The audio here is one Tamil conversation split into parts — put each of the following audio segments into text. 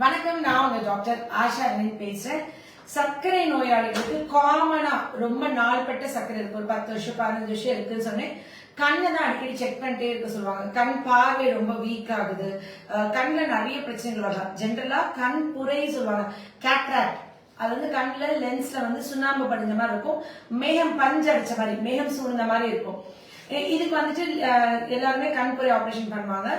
வணக்கம் நான் உங்க டாக்டர் ஆஷா அரவிந்த் பேசுறேன். சர்க்கரை நோயாளிகளுக்கு காமனா ரொம்ப நாள்பட்ட சர்க்கரை இருக்கு. ஒரு பத்து வருஷம் பதினஞ்சு வருஷம் இருக்குன்னு சொன்னேன். கண்ணை தான் அடிக்கடி செக் பண்ணிட்டே இருக்க சொல்லுவாங்க. கண் பார்வை ரொம்ப வீக் ஆகுது. கண்ணில் நிறைய பிரச்சனைகள் வரலாம். ஜென்ரலா கண் புரை சொல்லுவாங்க. கேட்ராக்ட் அது வந்து கண்ணில் லென்ஸ்ல வந்து சுண்ணாம்பு படிஞ்ச மாதிரி இருக்கும். மேகம் பஞ்சு அடிச்ச மாதிரி மேகம் சூழ்ந்த மாதிரி இருக்கும். இதுக்கு வந்துட்டு எல்லாருமே கண்புரை ஆப்ரேஷன் பண்ணுவாங்க.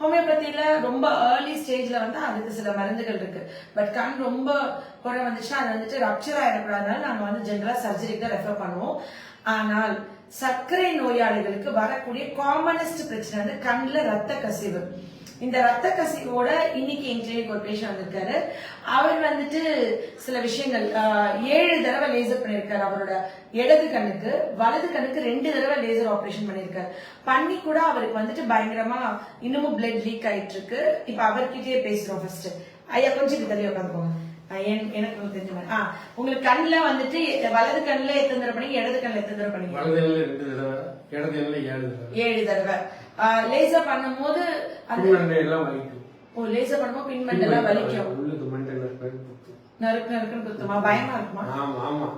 ஹோமியோபதியில ரொம்ப ஏர்லி ஸ்டேஜ்ல வந்து அதுக்கு சில மருந்துகள் இருக்கு. பட் கண் ரொம்ப குறை வந்துச்சுன்னா அது வந்துட்டு ரப்சர் ஆயிடக்கூடாதுனால நாங்கள் வந்து ஜென்ரலாக சர்ஜரிக்கு தான் ரெஃபர் பண்ணுவோம். ஆனால் சர்க்கரை நோயாளிகளுக்கு வரக்கூடிய காமனஸ்ட் பிரச்சனை வந்து கண்ணில் ரத்த கசிவு. இந்த ரத்த கசிவோட இன்னைக்கு என் கிளினிக் ஒரு பேஷண்ட் வந்திருக்காரு. அவர் வந்துட்டு சில விஷயங்கள் ஏழு தடவை லேசர் பண்ணியிருக்காரு அவரோட இடது கண்ணுக்கு. வலது கண்ணுக்கு ரெண்டு தடவை லேசர் ஆபரேஷன் பண்ணியிருக்காரு பண்ணி கூட அவருக்கு வந்துட்டு பயங்கரமா இன்னமும் பிளட் லீக் ஆயிட்டு இருக்கு இப்ப அவர்கிட்டயே பேசுறோம் ஃபர்ஸ்ட் ஐயா கொஞ்சம் தள்ளி உட்காந்துக்கோங்க. எனக்கு தெரிஞ்ச மாதிரி. ஆ உங்களுக்கு கண்ணுல வந்துட்டு வலது கண்ணுல எத்தனை தடவை பண்ணி இடது கண்ணுல எத்தனை தடவை இடதுல ஏழு தடவை. லேசர் பண்ணும்போது அந்த பின்மண்டை எல்லாம் வலிக்கும். ஓ லேசர் பண்ணும்போது பின்மண்டெல்லாம் வலிக்கும். உள்ளுக்கு குத்து. நறுக்கு நறுக்குன்னு குத்துமா பயமா இருக்குமா? ஆமா ஆமா.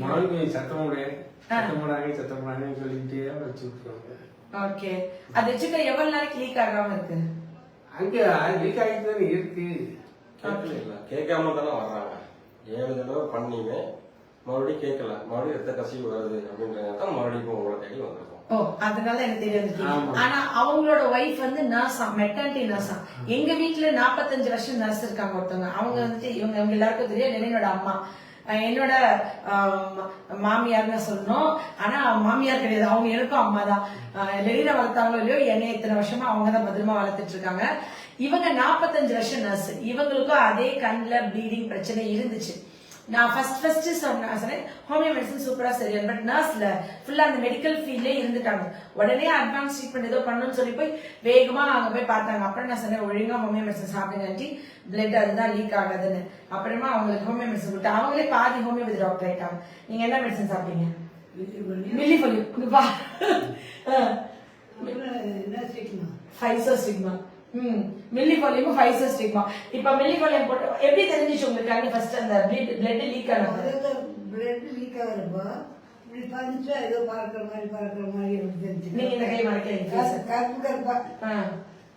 முதல்ல சத்தம் முடியாது சத்தம் போடாங்க சத்தம் போடாங்கன்னு சொல்லிட்டே வச்சு விட்டுருவாங்க. ஓகே அது வச்சுக்க எவ்வளவு நாளைக்கு லீக் ஆகாம இருக்கு? அங்க லீக் ஆகிட்டு தானே இருக்கு. கேட்கல கேட்காம தானே வர்றாங்க. ஏழு தடவை பண்ணீங்க மறுபடியும் கேட்கல. மறுபடியும் ரத்த கசிவு வருது அப்படின்றத தான் மறுபடியும் இப்போ உங்களை தேடி வந்திருக்கோம். ஓ அதனால எனக்கு தெரியாது. ஆனா அவங்களோட ஒய்ஃப் வந்து நர்ஸா மெட்டர்னிட்டி நர்ஸா எங்க வீட்டுல 45 வருஷம் நர்ஸ் இருக்காங்க ஒருத்தவங்க. அவங்க வந்துட்டு இவங்க இவங்க எல்லாருக்கும் தெரியும். என்னோட அம்மா. என்னோட மாமியார்னு சொல்லணும். ஆனா மாமியார் கிடையாது. அவங்க எனக்கும் அம்மா தான். வெளியில வளர்த்தாங்களோ இல்லையோ என்னை இத்தனை வருஷமா அவங்க தான் பத்திரமா வளர்த்துட்டு இருக்காங்க. இவங்க 45 வருஷம் நர்ஸ் இவங்களுக்கும் அதே கண்ணுல ப்ளீடிங் பிரச்சனை இருந்துச்சு. நான் ஃபர்ஸ்ட் ஃபர்ஸ்ட் சொன்ன சொன்னேன் ஹோமியோ மெடிசன் சூப்பரா சரியான பட் நர்ஸ்ல ஃபுல்லா அந்த மெடிக்கல் ஃபீல்ட்லயே இருந்துட்டாங்க. உடனே அட்வான்ஸ் ட்ரீட்மெண்ட் ஏதோ பண்ணணும்னு சொல்லி போய் வேகமா அங்க போய் பார்த்தாங்க. அப்புறம் நான் சொன்னேன் ஒழுங்கா ஹோமியோ மெடிசன் சாப்பிடுங்கன்ட்டு பிளட் அதுதான் லீக் ஆகாதுன்னு. அப்புறமா அவங்களுக்கு ஹோமியோ மெடிசன் கொடுத்து அவங்களே பாதி ஹோமியோபதி டாக்டர் ஆயிட்டாங்க. நீங்க என்ன மெடிசன் சாப்பிட்டீங்க? மில்லி பொலி வா. ஃபைசோ ஸ்டிக்மா ம் மில்லி பொலியும் ஃபைசோ ஸ்டிக்மா இப்ப மில்லி பொலியம் போட்டு எப்படி தெரிஞ்சிச்சு உங்களுக்கு கண்ணு ஃபர்ஸ்ட் அந்த பிளட் லீக் ஆனது பிளட் லீக் ஆகுறப்போ இப்படி பஞ்சா ஏதோ பறக்கிற மாதிரி பறக்கிற மாதிரி தெரிஞ்சுது. நீங்க இந்த கை மடக்கிறீங்க. கரு- கருப்பு கருப்பா.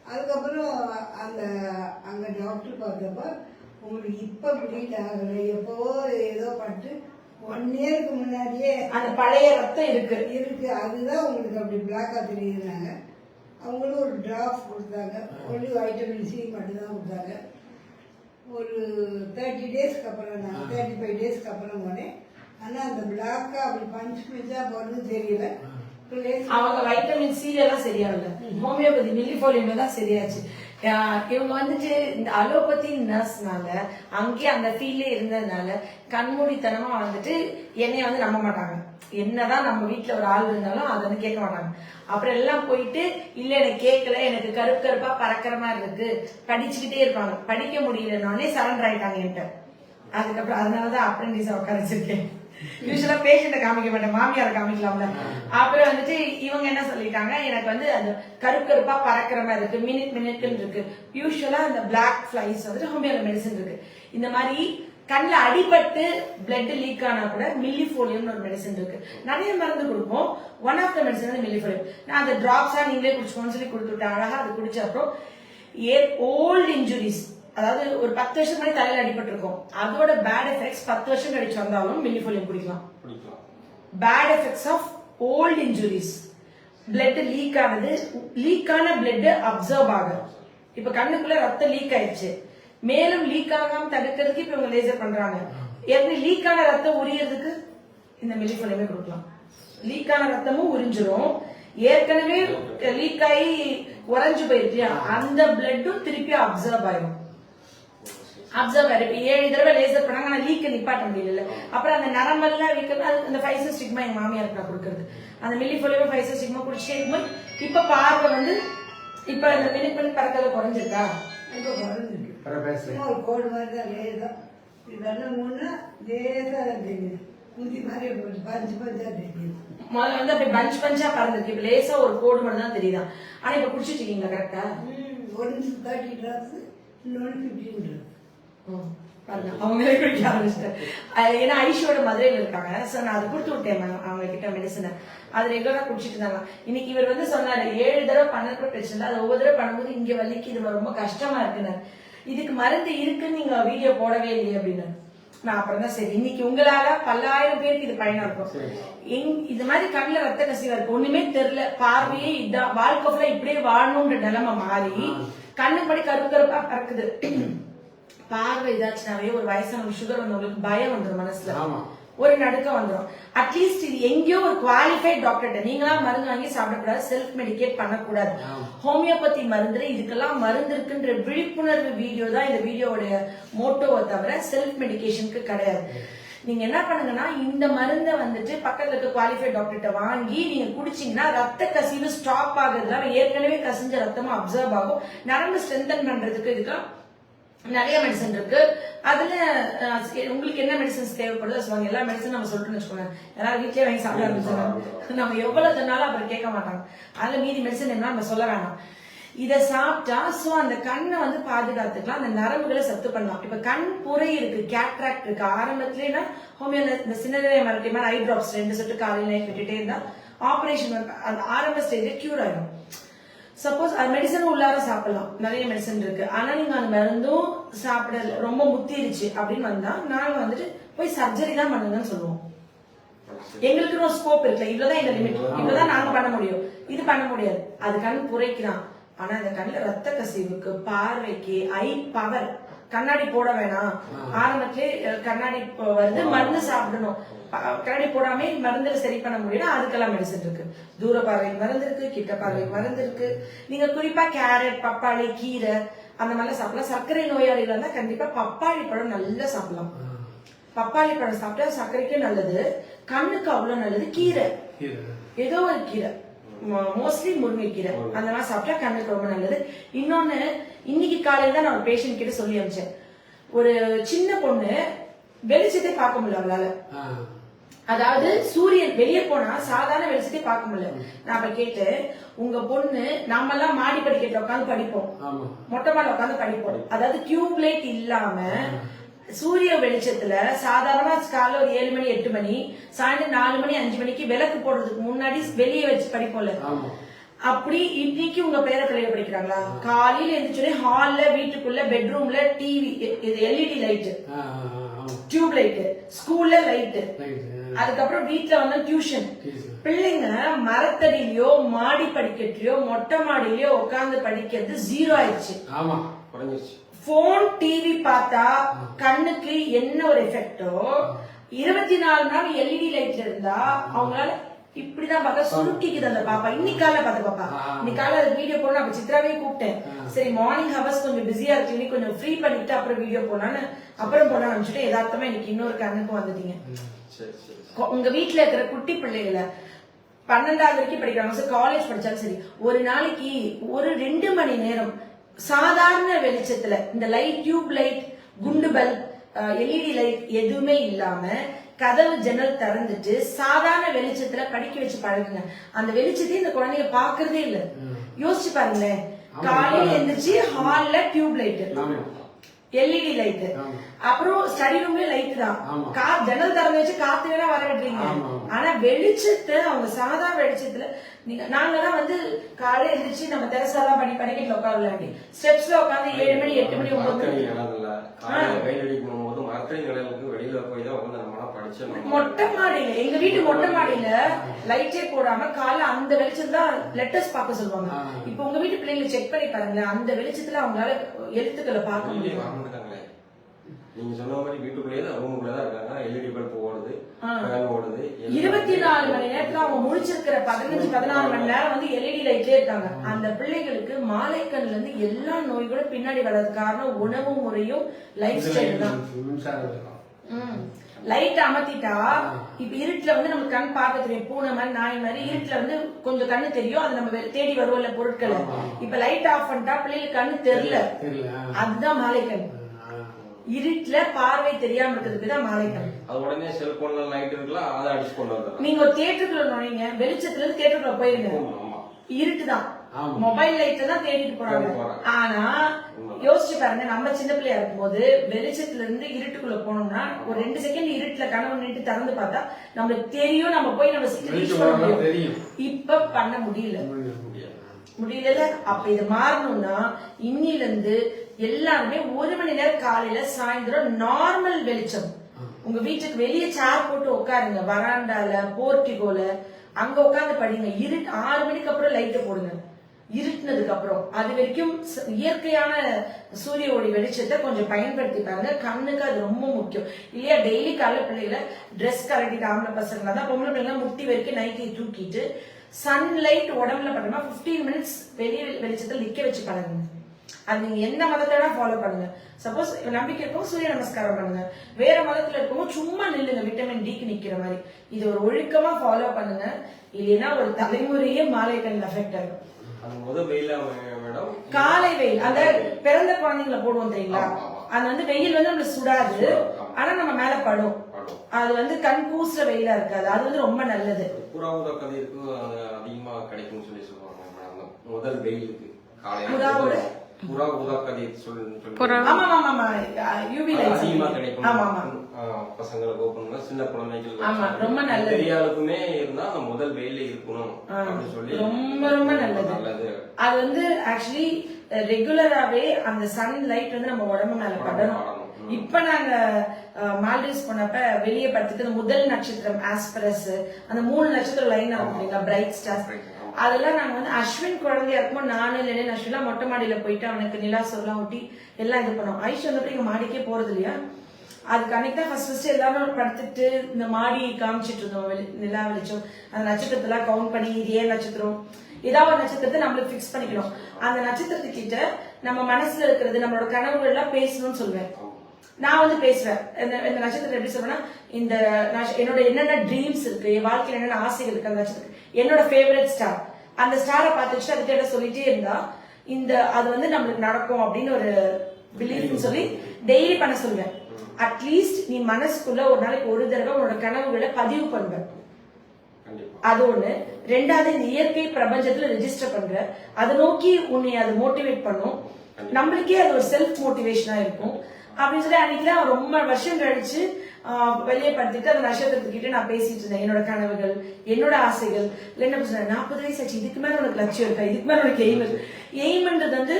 அதுக்கப்புறம் அந்த அங்க டாக்டர் பார்த்தப்ப உங்களுக்கு இப்ப ப்ளீட் ஆகல எப்பவோ ஏதோ பட்டு ஒன் இயருக்கு முன்னாடியே அந்த பழைய ரத்தம் இருக்கு. இருக்கு. அதுதான் உங்களுக்கு அப்படி பிளாக்கா தெரியுதுனாங்க. அவங்களும் ஒரு டிராப் கொடுத்தாங்க. ஒன்லி வைட்டமின் சி மட்டும் தான் கொடுத்தாங்க. ஒரு தேர்ட்டி டேஸ்க்கு அப்புறம் நான் தேர்ட்டி ஃபைவ் டேஸ்க்கு அப்புறம் போனேன். ஆனால் அந்த பிளாக்கா அப்படி பஞ்ச் பஞ்சா போகிறது தெரியல. அவங்க வைட்டமின் சி எல்லாம் சரியாகல. ஹோமியோபதி மில்லிஃபோலியம் தான் சரியாச்சு. இவங்க வந்துட்டு இந்த அலோபதி நர்ஸ்னால அங்கேயே அந்த ஃபீல்டே இருந்ததுனால கண்மூடித்தனமா வந்துட்டு என்னைய வந்து நம்ப மாட்டாங்க. என்னதான் நம்ம வீட்டுல ஒரு ஆள் இருந்தாலும் அதை வந்து கேட்க மாட்டாங்க. அப்புறம் எல்லாம் போயிட்டு இல்ல எனக்கு கேட்கல. எனக்கு கருப்பு கருப்பா பறக்கிற மாதிரி இருக்கு. படிச்சுக்கிட்டே இருப்பாங்க. படிக்க முடியலன்னொடனே சரண்டர் ஆயிட்டாங்க என்கிட்ட. அதுக்கப்புறம் அதனாலதான் அப்ரெண்டிஸ் உட்கார வச்சிருக்கேன். யூஸ்வலா பேஷண்ட காமிக்க மாட்டேன் மாமியார காமிக்கலாம்ல. அப்புறம் வந்துட்டு இவங்க என்ன சொல்லிட்டாங்க எனக்கு வந்து அந்த கருப்பு கருப்பா பறக்கிற மாதிரி இருக்கு மினிட் மினிட்னு இருக்கு. யூஸ்வலா அந்த பிளாக் ஃபிளைஸ் வந்துட்டு ஹோமியோல மெடிசன் இருக்கு. இந்த மாதிரி கண்ணில் அடிபட்டு பிளட் லீக் ஆனா கூட மில்லிஃபோலியம்னு ஒரு மெடிசன் இருக்கு. நிறைய மருந்து கொடுப்போம். ஒன் ஆஃப் த மெடிசன் வந்து மில்லிஃபோலியம் நான் அந்த டிராப்ஸா நீங்களே குடிச்சுக்கோன்னு சொல்லி கொடுத்துட்டேன் அழகா அது குடிச்ச அப்புறம் ஏ ஓல்டு இன்ஜுரிஸ் அதாவது ஒரு பத்து வருஷம் முன்னாடி தலையில அடிபட்டிருக்கும். அதோட பேட் எஃபெக்ட்ஸ் பத்து வருஷம் கழிச்சு வந்தாலும் மில்லிஃபோலியம் குடிக்கலாம். Bad effects of old injuries blood leak ஆனது லீக் ஆன பிளட் அப்சர்வ் ஆகும் இப்ப கண்ணுக்குள்ள ரத்தம் லீக் ஆயிடுச்சு. மேலும் லீக் ஆகாம தடுக்கிறதுக்கு இப்ப இவங்க லேசர் பண்றாங்க. ஏற்கனவே லீக் ஆன ரத்தம் உரியறதுக்கு இந்த மில்லிஃபோலியமே கொடுக்கலாம். லீக் ஆன ரத்தமும் உறிஞ்சிரும். ஏற்கனவே லீக் ஆகி உறைஞ்சு போயிருக்கு அந்த பிளட்டும் திருப்பி அப்சர்வ் ஆயிரும். அப்சர்வ் இப்ப ஏழு தடவை லேசர் பண்ணாங்க ஆனா லீக்க நிப்பாட்ட முடியல அப்புறம் அந்த நரம்பெல்லாம் வீக்கிறது அது அந்த ஃபைசர் ஸ்டிக்மா எங்க மாமியாருக்கு நான் கொடுக்கறது. அந்த மில்லி ஃபோலியோ ஃபைசர் ஸ்டிக்மா குடிச்சிட்டே இருக்கும்போது இப்ப பார்வை வந்து இப்ப இந்த மினிட் பண்ணி பறக்கிறத குறைஞ்சிருக்கா? இப்போ குறைஞ்சிருக்கு. ஒரு கோடு மாதிரி தான் லேசா. இப்படி வெள்ள முன்னா லேசா தான் தெரியுது. முந்தி மாதிரி ஒரு பஞ்சு பஞ்சா தெரியுது. முதல்ல வந்து அப்படி பஞ்ச் பஞ்சா பறந்துருக்கு. இப்ப லேசா ஒரு கோடு மட்டும் தான் தெரியுதா? ஆனா இப்ப குடிச்சிட்டு இருக்கீங்களா கரெக்டா ஒன்ஸ் தேர்ட்டி ட்ராப்ஸ் இன்னொன்று ஃபிஃப்டின் பாருங்க, அவங்களே குடிக்க ஆரம்பிச்சிட்டேன் ஏன்னா ஐஷோட மதுரையில் இருக்காங்க. ஸோ நான் அதை கொடுத்து விட்டேன் அவங்க கிட்ட மெடிசனை அது ரெகுலராக குடிச்சிட்டு இருந்தாங்க இன்னைக்கு இவர் வந்து சொன்னாரு ஏழு தடவை பண்ணக்கூட பிரச்சனை இல்லை. அது ஒவ்வொரு தடவை பண்ணும்போது இங்க வலிக்கு இது ரொம்ப கஷ்டமா இருக்குன்னு இதுக்கு மருந்து இருக்குன்னு நீங்க வீடியோ போடவே இல்லையே அப்படின்னு. நான் அப்புறம் தான் சரி இன்னைக்கு உங்களால பல்லாயிரம் பேருக்கு இது பயனா இருக்கும். இது மாதிரி கண்ணுல ரத்த கசிவா இருக்கு. ஒண்ணுமே தெரியல. பார்வையே இதான். வாழ்க்கை இப்படியே வாழணும்ன்ற நிலைமை மாறி கண்ணு படி கருப்பு கருப்பா பறக்குது. பார்வை இதாச்சுனாவே ஒரு வயசான சுகர் வந்தவங்களுக்கு பயம் வந்துடும் மனசுல. ஒரு நடுக்கம் வந்துடும் அட்லீஸ்ட் இது எங்கேயோ ஒரு குவாலிஃபைட் டாக்டர்கிட்ட நீங்களா மருந்து வாங்கி சாப்பிடக்கூடாது செல்ஃப் மெடிகேட் பண்ணக்கூடாது ஹோமியோபதி மருந்துல இதுக்கெல்லாம் மருந்து இருக்குன்ற விழிப்புணர்வு வீடியோ தான் இந்த வீடியோவுடைய மோட்டோவை தவிர செல்ஃப் மெடிகேஷனுக்கு கிடையாது. நீங்க என்ன பண்ணுங்கன்னா இந்த மருந்தை வந்துட்டு பக்கத்துல இருக்க குவாலிஃபைட் டாக்டர்கிட்ட வாங்கி நீங்க குடிச்சீங்கன்னா ரத்த கசிவு ஸ்டாப் ஆகுறதுல ஏற்கனவே கசிஞ்ச ரத்தமும் அப்சர்வ் ஆகும். நரம்பு ஸ்ட்ரென்தன் பண்றதுக்கு இதுக்கெல்லாம் நிறைய மெடிசன் இருக்கு. அதுல உங்களுக்கு என்ன மெடிசன்ஸ் தேவைப்படுதோ சொல்லுவாங்க. எல்லா மெடிசன் நம்ம சொல்லிட்டு வச்சுக்கோங்க. எல்லாரும் வீட்லயே வாங்கி சாப்பிட ஆரம்பிச்சாங்க. நம்ம எவ்வளவு சொன்னாலும் அப்புறம் கேட்க மாட்டாங்க. அதுல மீதி மெடிசன் என்ன நம்ம சொல்ல வேணாம். இத சாப்பிட்டா சோ அந்த கண்ணை வந்து பாதுகாத்துக்கலாம். அந்த நரம்புகளை சத்து பண்ணலாம். இப்ப கண் புரை இருக்கு கேட்ராக்ட் இருக்கு. ஆரம்பத்திலேனா ஹோமியோ இந்த சின்னதே மரட்டியமா ஐ டிராப்ஸ் ரெண்டு சொட்டு காலையில் விட்டுட்டே இருந்தா ஆபரேஷன் அந்த ஆரம்ப ஸ்டேஜ்ல கியூர் ஆயிடும் சப்போஸ் அது மெடிசன் உள்ளார சாப்பிடலாம். நிறைய மெடிசன் இருக்கு. ஆனா நீங்க அந்த மருந்தும் சாப்பிடல. ரொம்ப முத்திருச்சு அப்படின்னு வந்தா நாங்க வந்துட்டு போய் சர்ஜரி தான் பண்ணுங்கன்னு சொல்லுவோம். எங்களுக்கு ஒரு ஸ்கோப் இருக்குல்ல இவ்வளவுதான் எங்க லிமிட் இவ்வளவுதான். நாங்க பண்ண முடியும். இது பண்ண முடியாது. அது கண் புரைக்கலாம் ஆனா அந்த கண்ணுல ரத்த கசிவுக்கு பார்வைக்கு ஐ பவர் கண்ணாடி போட வேணாம். ஆரம்பத்திலே கண்ணாடி வருது மருந்து சாப்பிடணும். கண்ணாடி போடாம மருந்துல சரி பண்ண முடியும் அதுக்கெல்லாம் மெடிசன் இருக்கு. தூர பார்வைக்கு மருந்து இருக்கு கிட்ட பார்வைக்கு மருந்து இருக்கு. நீங்க குறிப்பா கேரட் பப்பாளி கீரை அந்த மாதிரிலாம் சாப்பிடலாம். சர்க்கரை நோயாளிகள் இருந்தா கண்டிப்பா பப்பாளி பழம் நல்லா சாப்பிடலாம். பப்பாளி பழம் சாப்பிட்டா சர்க்கரைக்கும் நல்லது கண்ணுக்கு அவ்வளவு நல்லது கீரை. ஏதோ ஒரு கீரை. மோஸ்ட்லி முருங்கைக்கீரை. மாதிரி சாப்பிட்டா கண்ணுக்கு ரொம்ப நல்லது. இன்னொன்னு இன்னைக்கு காலையில தான் நான் ஒரு பேஷண்ட் கிட்ட சொல்லி அனுப்பிச்சேன் ஒரு சின்ன பொண்ணு வெளிச்சத்தை பார்க்க முடியல அவளால. அதாவது சூரியன் வெளியே போனா சாதாரண வெளிச்சத்தை பார்க்க முடியல. நான் அப்ப கேட்டேன் உங்க பொண்ணு நாம எல்லாம் மாடி படிக்கட்டுல உட்காந்து படிப்போம் மொட்டை மாடில உட்காந்து படிப்போம். அதாவது டியூப் லைட் இல்லாம சூரிய வெளிச்சத்துல சாதாரணமா காலைல ஒரு ஏழு மணி எட்டு மணி சாயந்தரம் நாலு மணி அஞ்சு மணிக்கு விளக்கு போடுறதுக்கு முன்னாடி வெளியே வச்சு படிப்போம்ல. அப்படி இன்னைக்கு உங்க பேர பிள்ளைங்க படிக்கிறாங்களா? காலையில எந்திரிச்சோடனே ஹால்ல வீட்டுக்குள்ள பெட்ரூம்ல டிவி இது எல்இடி லைட் டியூப் லைட் ஸ்கூல்ல லைட் அதுக்கப்புறம் வீட்ல வந்து டியூஷன். பிள்ளைங்க மரத்தடியிலயோ மாடி படிக்கட்டுலயோ மொட்டை மாடியிலயோ உட்கார்ந்து படிக்கிறது ஜீரோ ஆயிடுச்சு. ஆமா குறைஞ்சிருச்சு. போன் டிவி பார்த்தா கண்ணுக்கு என்ன ஒரு எஃபெக்டோ இருபத்தி நாலு நாள் எல்இடி லைட்ல இருந்தா அவங்களால இப்படிதான் பார்த்தா சுருக்கிக்குது அந்த பாப்பா. இன்னைக்கு காலைல பார்த்த பாப்பா. இன்னைக்கு காலைல வீடியோ போடணும். அப்ப சித்ராவே கூப்பிட்டேன். சரி மார்னிங் ஹவர்ஸ் கொஞ்சம் பிஸியா இருக்கு. இன்னைக்கு கொஞ்சம் ஃப்ரீ பண்ணிட்டு அப்புறம் வீடியோ போடலான்னு அப்புறம் போட அனுப்பிச்சுட்டு யதார்த்தமா இன்னைக்கு இன்னொரு கண்ணுக்கு வந்துட்டீங்க. உங்க வீட்ல இருக்கிற குட்டி பிள்ளைகளை பன்னெண்டாவது வரைக்கும் படிக்கிறாங்க. சரி காலேஜ் படிச்சாலும் சரி ஒரு நாளைக்கு ஒரு ரெண்டு மணி நேரம் சாதாரண வெளிச்சத்துல இந்த லைட் டியூப் லைட் குண்டு பல்ப் எல்இடி லைட் எதுவுமே இல்லாம கதவு ஜன்னல் திறந்துட்டு சாதாரண வெளிச்சத்துல படிக்க வச்சு பழகுங்க. அந்த வெளிச்சத்தையும் இந்த குழந்தைங்க பாக்குறதே இல்ல. யோசிச்சு பாருங்களேன். காலையில எந்திரிச்சு ஹால்ல டியூப் லைட் எல்இடி லைட். அப்புறம் ஸ்டடி ரூம்ல லைட் தான். ஜன்னல் திறந்து வச்சு காத்து வேணா வர விடுறீங்க. ஆனா வெளிச்சத்தை அவங்க சாதா வெளிச்சத்துல நீங்க நாங்கெல்லாம் வந்து காலையில எந்திரிச்சு நம்ம தெரசாலாம் பண்ணி படிக்கட்டுல உட்காந்து விளையாடி ஸ்டெப்ஸ்ல உட்காந்து ஏழு மணி எட்டு மணி ஒன்பது மணி. வெயில் மரத்தடி வெளியில போய் தான் வந்து மொட்டை மாடியில எங்க வீட்டு மொட்டை மாடியில லைட்டே போடாம காலைல அந்த வெளிச்சம் தான் லெட்டர்ஸ் பார்க்க சொல்லுவாங்க. இப்ப உங்க வீட்டு பிள்ளைங்களை செக் பண்ணி பாருங்களேன் அந்த வெளிச்சத்துல அவங்களால எழுத்துக்களை பார்க்க முடியும். நீங்க சொன்ன மாதிரி வீட்டுக்குள்ளேயே தான் ரூமுக்குள்ளே தான் இருக்காங்க எல்இடி பல்ப் ஓடுது இருபத்தி நாலு மணி நேரத்துல அவங்க முடிச்சிருக்கிற பதினஞ்சு பதினாறு மணி நேரம் வந்து எல்இடி லைட்லயே இருக்காங்க. அந்த பிள்ளைகளுக்கு மாலைக்கண்ணுல இருந்து எல்லா நோய்களும் பின்னாடி வர்றதுக்கு காரணம் உணவு முறையும் லைஃப் ஸ்டைல் தான். லைட் அமர்த்திட்டா இப்ப இருட்டுல வந்து நமக்கு கண் பார்க்க தெரியும் பூனை மாதிரி நாய் மாதிரி இருட்டுல வந்து கொஞ்சம் கண்ணு தெரியும் அது நம்ம தேடி வருவோம்ல பொருட்களை. இப்ப லைட் ஆஃப் பண்ணிட்டா பிள்ளைகளுக்கு கண்ணு தெரியல. அதுதான் மாலைக்கண். இருட்டுல பார்வை தெரியாம இருக்கிறதுக்கு தான் மாலைக்கண் அது உடனே செல்போன்ல லைட் இருக்கலாம் அதை அடிச்சு கொண்டு வந்துடலாம். நீங்க ஒரு தியேட்டருக்குள்ள நுழைங்க வெளிச்சத்துல இருந்து தியேட்டருக்குள்ள போயிருங்க இருட்டுதான். மொபைல் லைட் தான். தேடிட்டு போறாங்க. ஆனா யோசிச்சு பாருங்க நம்ம சின்ன பிள்ளையா இருக்கும்போது வெளிச்சத்துல இருந்து இருட்டுக்குள்ள போனோம்னா ஒரு ரெண்டு செகண்ட் இருட்டுல கனவு நின்று திறந்து பார்த்தா நம்மளுக்கு தெரியும் நம்ம போய் நம்ம வரலாம். இப்ப பண்ண முடியல. முடியல. அப்ப இது மாறணும்னா இன்னில இருந்து எல்லாருமே ஒரு மணி நேரம் காலையில சாயந்தரம் நார்மல் வெளிச்சம். உங்க வீட்டுக்கு வெளியே சேர் போட்டு உட்காருங்க. வராண்டால போர்டிகோல அங்க உட்காந்து படிங்க. இரு ஆறு மணிக்கு அப்புறம் லைட்டை போடுங்க. இருட்டினதுக்கு அப்புறம். அது வரைக்கும் இயற்கையான சூரிய ஒளி வெளிச்சத்தை கொஞ்சம் பயன்படுத்தி பாருங்க. கண்ணுக்கு அது ரொம்ப முக்கியம். இல்லையா டெய்லி காலைல பிள்ளைகளை ட்ரெஸ் கலட்டிட்டு ஆம்பளை பசங்களா தான் பொம்பளை பிள்ளைங்க முட்டி வரைக்கும் நைட்டி தூக்கிட்டு சன்லைட் உடம்புல பார்த்தோம்னா ஃபிஃப்டீன் மினிட்ஸ் வெளியே வெளிச்சத்தில் நிக்க வச்சு பழகுங்க. அது நீங்க எந்த மதத்தை ஃபாலோ பண்ணுங்க. சப்போஸ் நம்பிக்கை இருக்கும் சூரிய நமஸ்காரம் பண்ணுங்க. வேற மதத்துல இருக்கவங்க சும்மா நில்லுங்க விட்டமின் டிக்கு நிக்கிற மாதிரி. இது ஒரு ஒழுக்கமா ஃபாலோ பண்ணுங்க. இல்லைன்னா ஒரு தலைமுறையே மாலை கண்ணில் அஃபெக்ட் ஆகும் காலை வெயில். அந்த பிறந்த குழந்தைங்களை போடுவோம் தெரியுங்களா. அது வந்து வெயில் வந்து நம்மளுக்கு சுடாது. ஆனா நம்ம மேல படும். அது வந்து கண் கூசுற வெயிலா இருக்காது. அது வந்து ரொம்ப நல்லது. புறா ஊதா கதிருக்கு அது அதிகமா கிடைக்கும்னு சொல்லி சொல்லுவாங்க. முதல் வெயிலுக்கு? காலையில புறா ஊதா கதிர் அதிகமா கிடைக்கும் பசங்களுக்கு பொண்ணுங்க சின்ன குழந்தைகள் இருந்தா அந்த முதல் வெயில இருக்கணும் ஆ, அப்படின்னு சொல்லி. ரொம்ப ரொம்ப நல்லது. அது வந்து ஆக்சுவலி ரெகுலராவே அந்த சன் லைட் வந்து நம்ம உடம்பு மேல படணும். இப்ப நாங்க மால்டீவ்ஸ் போனப்ப வெளியே படுத்துட்டு அந்த முதல் நட்சத்திரம் ஆஸ்பரஸ் அந்த மூணு நட்சத்திரம் லைன் ஆகும் பிரைட் ஸ்டார்ஸ் ஆமா. அதெல்லாம் நாங்கள் வந்து அஸ்வின் குழந்தையா இருக்கும்போது நானு இல்லைன்னு அஸ்வின்லாம் மொட்டை மாடியில் போயிட்டு அவனுக்கு நிலா சொல்லாம் ஊட்டி எல்லாம் இது பண்ணோம். ஐஷ் வந்தப்ப எங்க மாடிக்கே போறது இல்லையா? அதுக்கு அன்னைக்கு தான் ஃபர்ஸ்ட் ஃபர்ஸ்ட் எல்லாரும் படுத்துட்டு இந்த மாடி காமிச்சிட்டு இருந்தோம். வெளி- நிலா வெளிச்சம். அந்த நட்சத்திரத்தெல்லாம் கவுண்ட் பண்ணி இது ஏன் நட்சத்திரம். ஏதாவது ஒரு நட்சத்திரத்தை நம்மளுக்கு ஃபிக்ஸ் பண்ணிக்கணும். அந்த நட்சத்திரத்துக்கிட்ட நம்ம மனசுல இருக்கிறது நம்மளோட கனவுகள் எல்லாம் பேசணும்னு சொல்லுவேன் நான் வந்து பேசுவேன். இந்த இந்த நட்சத்திரம் எப்படி சொல்றேன்னா இந்த என்னோட என்னென்ன ட்ரீம்ஸ் இருக்கு என் வாழ்க்கையில என்னென்ன ஆசைகள் இருக்கு அந்த நட்சத்திரம் என்னோட ஃபேவரட் ஸ்டார் அந்த ஸ்டாரை பார்த்து வச்சுட்டு அதுக்கிட்ட சொல்லிட்டே இருந்தா இந்த அது வந்து நம்மளுக்கு நடக்கும் அப்படின்னு ஒரு பிலீஃப்னு சொல்லி டெய்லி பண்ண சொல்லுவேன். அட்லீஸ்ட் நீ மனசுக்குள்ள ஒரு நாளைக்கு ஒரு தடவை உன்னோட கனவுகளை பதிவு கண்டிப்பா. அது ஒண்ணு. ரெண்டாவது இந்த இயற்கை பிரபஞ்சத்துல ரெஜிஸ்டர் பண்ற. அதை நோக்கி உன்னை அது மோட்டிவேட் பண்ணும். நம்மளுக்கே அது ஒரு செல்ஃப் மோட்டிவேஷனா இருக்கும். அப்படின்னு சொல்லி அன்னைக்கு தான் ரொம்ப வருஷம் கழிச்சு வெளியே படுத்துட்டு அந்த நட்சத்திரத்துக்கிட்ட நான் பேசிட்டு இருந்தேன். என்னோட கனவுகள் என்னோட ஆசைகள். இல்ல என்ன பிரச்சனை நாற்பது வயசு ஆச்சு. இதுக்கு மேல உனக்கு லட்சியம் இருக்கா? இதுக்கு மேல உனக்கு எய்ம் இருக்கு. எய்ம்ன்றது வந்து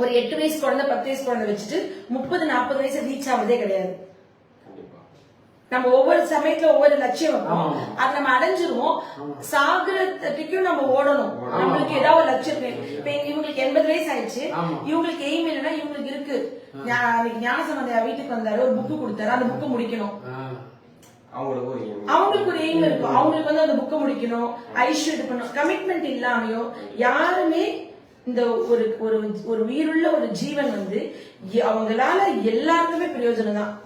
ஒரு எட்டு வயசு குழந்தை பத்து வயசு குழந்தை வச்சுட்டு முப்பது நாற்பது வயசு ரீச் ஆகுறதே கிடையாது. நம்ம ஒவ்வொரு சமயத்துல ஒவ்வொரு லட்சியம் வைப்போம். அது நம்ம அடைஞ்சிருவோம். சாகுறதுக்கும் நம்ம ஓடணும். நம்மளுக்கு ஏதாவது ஒரு லட்சியம் இருக்கு இப்ப இவங்களுக்கு எண்பது வயசு ஆயிடுச்சு. இவங்களுக்கு எய்ம் இல்லைன்னா இவங்களுக்கு இருக்கு. ஞா- அன்னைக்கு ஞானசம்பந்தியா வீட்டுக்கு வந்தாரு. ஒரு புக்கு கொடுத்தாரு. அந்த புக்கை முடிக்கணும். அவங்களுக்கு ஒரு எய்ம் இருக்கும். அவங்களுக்கு வந்து அந்த புக்கை முடிக்கணும். ஐஷு இது பண்ணணும். கமிட்மெண்ட் இல்லாமையோ யாருமே இந்த ஒரு ஒரு ஒரு உயிருள்ள ஒரு ஜீவன் வந்து அவங்களால எல்லாருக்குமே பிரயோஜனம் தான்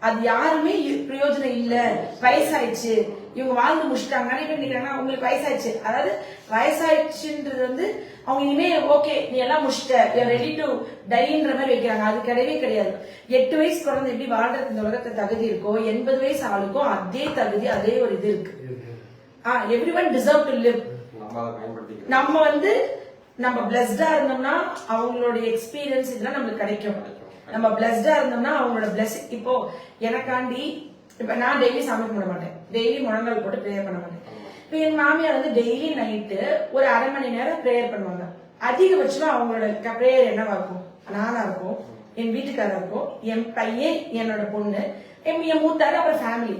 அது யாருமே பிரயோஜனம் இல்ல. வயசாயிடுச்சு. இவங்க வாழ்ந்து முடிச்சிட்டாங்க. பேர் நிக்கிறாங்க உங்களுக்கு வயசாயிடுச்சு. அதாவது வயசாயிடுச்சுன்றது வந்து அவங்க இனிமே ஓகே நீ எல்லாம் முடிச்சிட்ட. ரெடி டு டைன்ற மாதிரி வைக்கிறாங்க. அது கிடையவே கிடையாது. எட்டு வயசு குழந்தை எப்படி வாழ்றதுக்கு இந்த உலகத்துல தகுதி இருக்கோ எண்பது வயசு ஆளுக்கும் அதே தகுதி அதே ஒரு இது இருக்கு. இருக்கு. Ah everyone deserve to live நம்ம வந்து நம்ம பிளஸ்டா இருந்தோம்னா அவங்களோட எக்ஸ்பீரியன்ஸ் இதெல்லாம் நம்மளுக்கு கிடைக்கும். நம்ம பிளஸ்டா இருந்தோம்னா அவங்களோட பிளஸ் இப்போ எனக்காண்டி இப்ப நான் டெய்லி சாமி கும்பிட மாட்டேன். டெய்லி முழங்கால் போட்டு ப்ரேயர் பண்ண மாட்டேன். இப்ப என் மாமியார் வந்து டெய்லி நைட்டு ஒரு அரை மணி நேரம் ப்ரேயர் பண்ணுவாங்க. அதிகபட்சமா அவங்களோட ப்ரேயர் என்னவா இருக்கும்? நானா இருக்கும். என் வீட்டுக்காரா இருக்கும். என் பையன் என்னோட பொண்ணு என் என் மூத்தாரு அப்புறம் ஃபேமிலி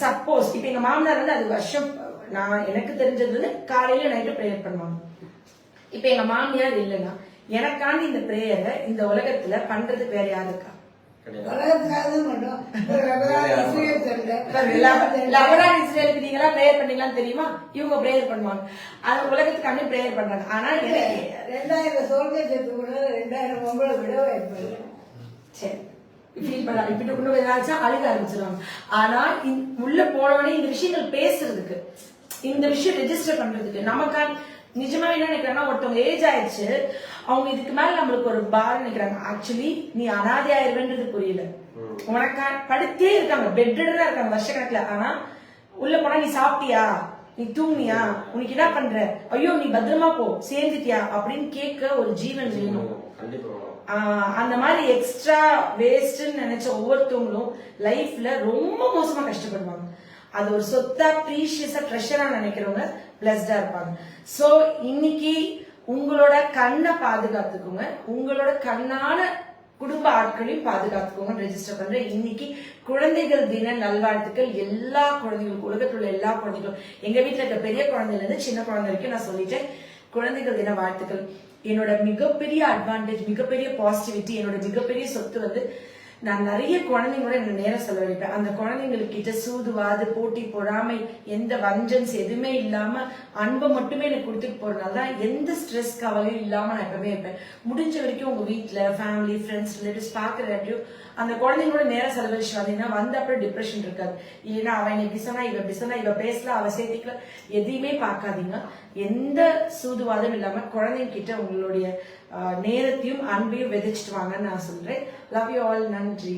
சப்போஸ் இப்ப எங்க மாமனார் வந்து அது வருஷம் நான் எனக்கு தெரிஞ்சது வந்து காலையில நைட்டு ப்ரேயர் பண்ணுவாங்க. இப்ப எங்க மாமியார் இல்லைன்னா எனக்காண்டி இந்த பிரேயரை இந்த உலகத்துல பண்றதுக்கு வேற யாரு இருக்கா கிடையாது. உலகத்துக்காக தான் பண்றோம். இப்ப ரபரா இஸ்ரேல் சண்டை. லவரான் இஸ்ரேலுக்கு நீங்க எல்லாம் பிரேயர் பண்ணீங்களான்னு தெரியுமா? இவங்க பிரேயர் பண்ணுவாங்க. அது உலகத்துக்காண்டி பிரேயர் பண்றாங்க. ஆனா ரெண்டாயிரம் சோல்ஜர் சேர்த்து கூட ரெண்டாயிரம் பொம்பளை விட சரி ஃபீல் பண்ண இப்படி ஏதாச்சும் அழுக ஆரம்பிச்சிருவாங்க. ஆனா உள்ள போனவனே இந்த விஷயங்கள் பேசுறதுக்கு இந்த விஷயம் ரெஜிஸ்டர் பண்றதுக்கு நமக்கா நிஜமா என்ன நினைக்கிறாங்கன்னா ஒருத்தவங்க ஏஜ் ஆயிடுச்சு அவங்க இதுக்கு மேல நம்மளுக்கு ஒரு பாரம் நினைக்கிறாங்க. ஆக்சுவலி நீ அனாதை ஆயிருவேன்றது புரியல. உனக்கா படுத்தே இருக்காங்க பெட்டடா இருக்காங்க வருஷக்கணக்குல. ஆனா உள்ள போனா நீ சாப்பிட்டியா? நீ தூங்குனியா? உனக்கு என்ன பண்ற? ஐயோ நீ பத்திரமா போ சேர்ந்துட்டியா? அப்படின்னு கேட்க ஒரு ஜீவன் வேணும். அந்த மாதிரி எக்ஸ்ட்ரா வேஸ்ட்னு நினைச்ச ஒவ்வொருத்தவங்களும் லைஃப்ல ரொம்ப மோசமா கஷ்டப்படுவாங்க. அது ஒரு சொத்தா ப்ரீஷியஸா ட்ரெஷரா நினைக்கிறவங்க பிளஸ்டா இருப்பாங்க. சோ இன்னைக்கு உங்களோட கண்ணை பாதுகாத்துக்கோங்க. உங்களோட கண்ணான குடும்ப ஆட்களையும் பாதுகாத்துக்கோங்க ரெஜிஸ்டர் பண்றேன் இன்னைக்கு குழந்தைகள் தின நல்வாழ்த்துக்கள். எல்லா குழந்தைகளுக்கும் உலகத்துல உள்ள எல்லா குழந்தைகளும். எங்க வீட்டுல இருக்க பெரிய குழந்தைல இருந்து சின்ன குழந்தை வரைக்கும் நான் சொல்லிட்டேன். குழந்தைகள் தின வாழ்த்துக்கள். என்னோட மிகப்பெரிய அட்வான்டேஜ் மிகப்பெரிய பாசிட்டிவிட்டி என்னோட மிகப்பெரிய சொத்து வந்து நான் நிறைய குழந்தைங்களோட என்ன நேரம் செலவழிப்பேன். அந்த குழந்தைங்களுக்கு கிட்ட சூதுவாது போட்டி பொறாமை எந்த வஞ்சன்ஸ் எதுவுமே இல்லாம அன்பை மட்டுமே எனக்கு கொடுத்துட்டு போறதுனால தான் எந்த ஸ்ட்ரெஸ் கவலையும் இல்லாம நான் எப்பவுமே இருப்பேன். முடிஞ்ச வரைக்கும் உங்க வீட்டுல ஃபேமிலி ஃப்ரெண்ட்ஸ் ரிலேட்டிவ்ஸ் பாக்குற இடத்தையும் அந்த குழந்தைங்களோட நேரம் செலவழிச்சு வந்தீங்கன்னா வந்த அப்புறம் டிப்ரெஷன் இருக்காது. இல்லைன்னா அவன் இப்படி சொன்னா இவ இப்படி சொன்னா இவ பேசல அவ சேர்த்திக்கல எதையுமே பார்க்காதீங்க. எந்த சூதுவாதம் இல்லாம குழந்தைங்க கிட்ட உங்களுடைய நேரத்தையும் அன்பையும் விதைச்சிட்டு வாங்கன்னு நான் சொல்கிறேன் லவ் யூ ஆல் நன்றி.